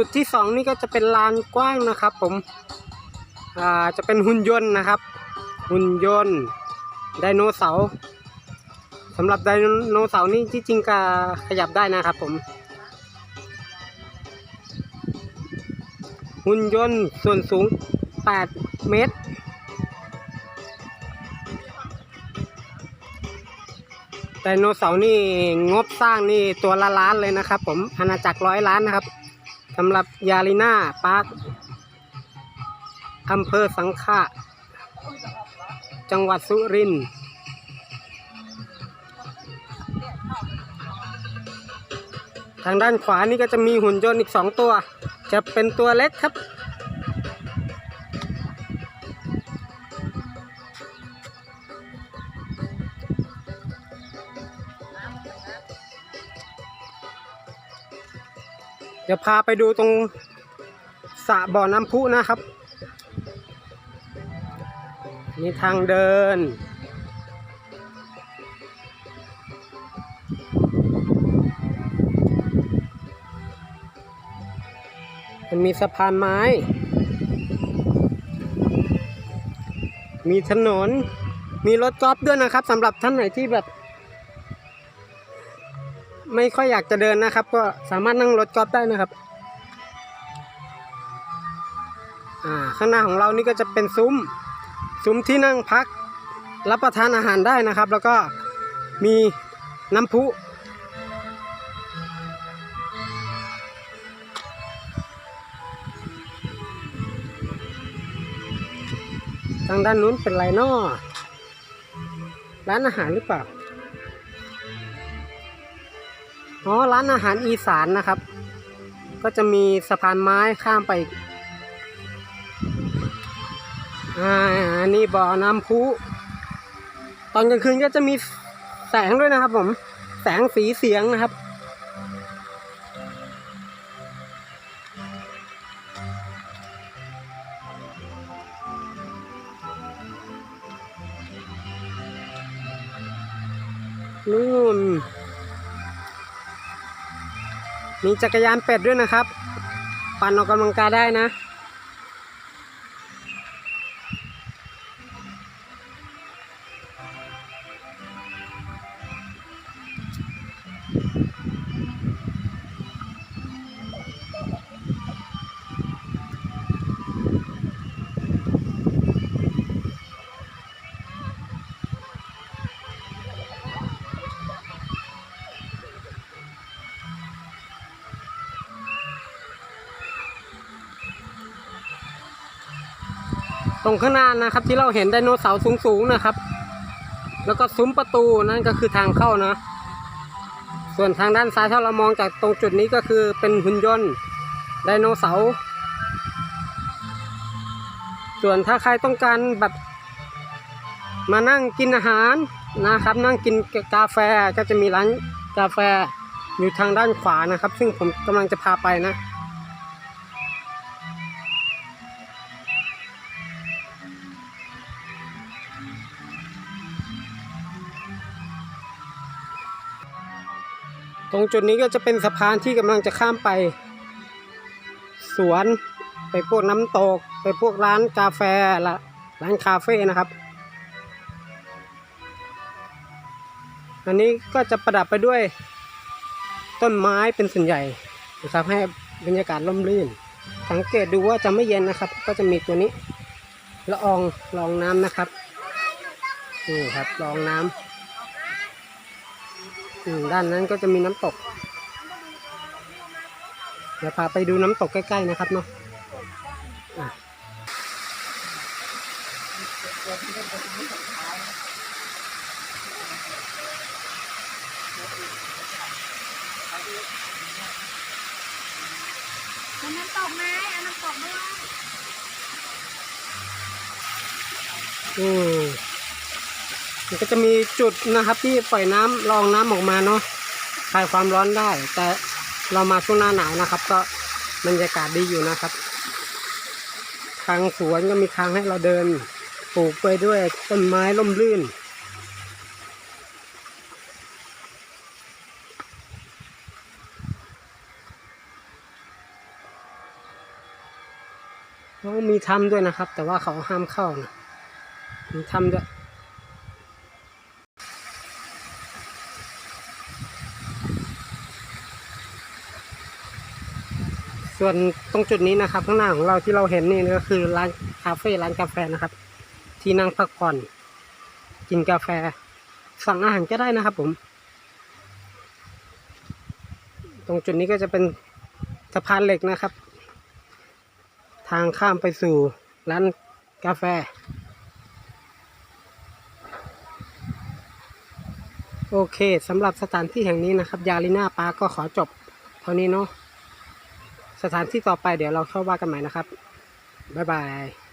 จุดที่สองนี่ก็จะเป็นลานกว้างนะครับ ผมอ่าจะเป็นหุ่นยนต์นะครับ หุ่นยนต์ไดโนเสาร์สำหรับไดโนเสาร์นี่ที่จริงก็ขยับได้นะครับ ผม หุ่นยนต์ส่วนสูง 8 เมตรไดโนเสาร์นี่งบสร้างนี่ตัวละล้านเลยนะครับ ผมอาณาจักรร้อยล้านนะครับ สำหรับยาลิน่าปาร์คอำเภอสังขะ จังหวัดสุรินทร์ทางด้านขวานี่ก็จะมีหุ่นยนต์อีกสองตัว จะเป็นตัวเล็กครับ เดี๋ยวพาไปดูตรงสระบ่อน้ำพุนะครับ มีทางเดิน มันมีสะพานไม้ มีถนน มีรถกอล์ฟด้วยนะครับสำหรับท่านไหนที่แบบ ไม่ค่อยอยากจะเดินนะครับ ก็สามารถนั่งรถกอล์ฟได้นะครับข้างหน้าของเรานี่ก็จะเป็นซุ้ม ซุ้มที่นั่งพักรับประทานอาหารได้นะครับ แล้วก็มีน้ำพุทางด้านนู้นเป็นไรนอร้านอาหารหรือเปล่า อ๋อร้านอาหารอีสานนะครับ ก็จะมีสะพานไม้ข้ามไปอ่านนี้บ่อน้ำพุตอนกลางคืนก็จะมีแสงด้วยนะครับ ผม แสงสีเสียงนะครับนู่น มีจักรยานเป็ดด้วยนะครับ ปั่นออกกำลังกายได้นะ รงข้างหน้านะครับ ที่เราเห็นไดโนเสาร์สูงๆนะครับ แล้วก็ซุ้มประตูนั่นก็คือทางเข้านะ ส่วนทางด้านซ้ายถ้าเรามองจากตรงจุดนี้ก็คือเป็นหุ่นยนต์ไดโนเสาร์ส่วนถ้าใครต้องการแบบมานั่งกินอาหารนะครับ นั่งกินกาแฟก็จะมีร้านกาแฟอยู่ทางด้านขวานะครับ ซึ่งผมกำลังจะพาไปนะ ตรงจุดนี้ก็จะเป็นสะพานที่กำลังจะข้ามไป สวนไปพวกน้ำตก ไปพวกร้านกาแฟละร้านคาเฟ่นะครับ อันนี้ก็จะประดับไปด้วยต้นไม้เป็นส่วนใหญ่นะครับให้บรรยากาศร่มรื่น สังเกตดูว่าจะไม่เย็นนะครับ ก็จะมีตัวนี้ละอองละองน้ำนะครับนี่ครับละองน้ำ ด้านนั้นก็จะมีน้ำตก เดี๋ยวพาไปดูน้ำตกใกล้ ๆ นะครับเนาะอะเอาน้ำตกไหมเอาน้ำตกด้วยอืม มันก็จะมีจุดนะครับที่ปล่อยน้ำรองน้ำออกมาเนาะคลายความร้อนได้ แต่เรามาช่วงหน้าหนาวนะครับ ก็บรรยากาศดีอยู่นะครับ ทางสวนก็มีทางให้เราเดินปลูกไปด้วยต้นไม้ร่มรื่นเขามีถ้ำด้วยนะครับ แต่ว่าเขาห้ามเข้านะมีถ้ำด้วย ส่วนตรงจุดนี้นะครับ ข้างหน้าของเราที่เราเห็นนี่ก็คือร้านคาเฟ่ร้านกาแฟนะครับ ที่นั่งพักผ่อน กินกาแฟ สั่งอาหารก็ได้นะครับ ผม ตรงจุดนี้ก็จะเป็นสะพานเหล็กนะครับ ทางข้ามไปสู่ร้านกาแฟ โอเคสำหรับสถานที่แห่งนี้นะครับ ยาลิน่าปาก็ขอจบเท่านี้เนาะ สถานที่ต่อไปเดี๋ยวเราเข้าว่ากันใหม่นะครับ บ๊ายบาย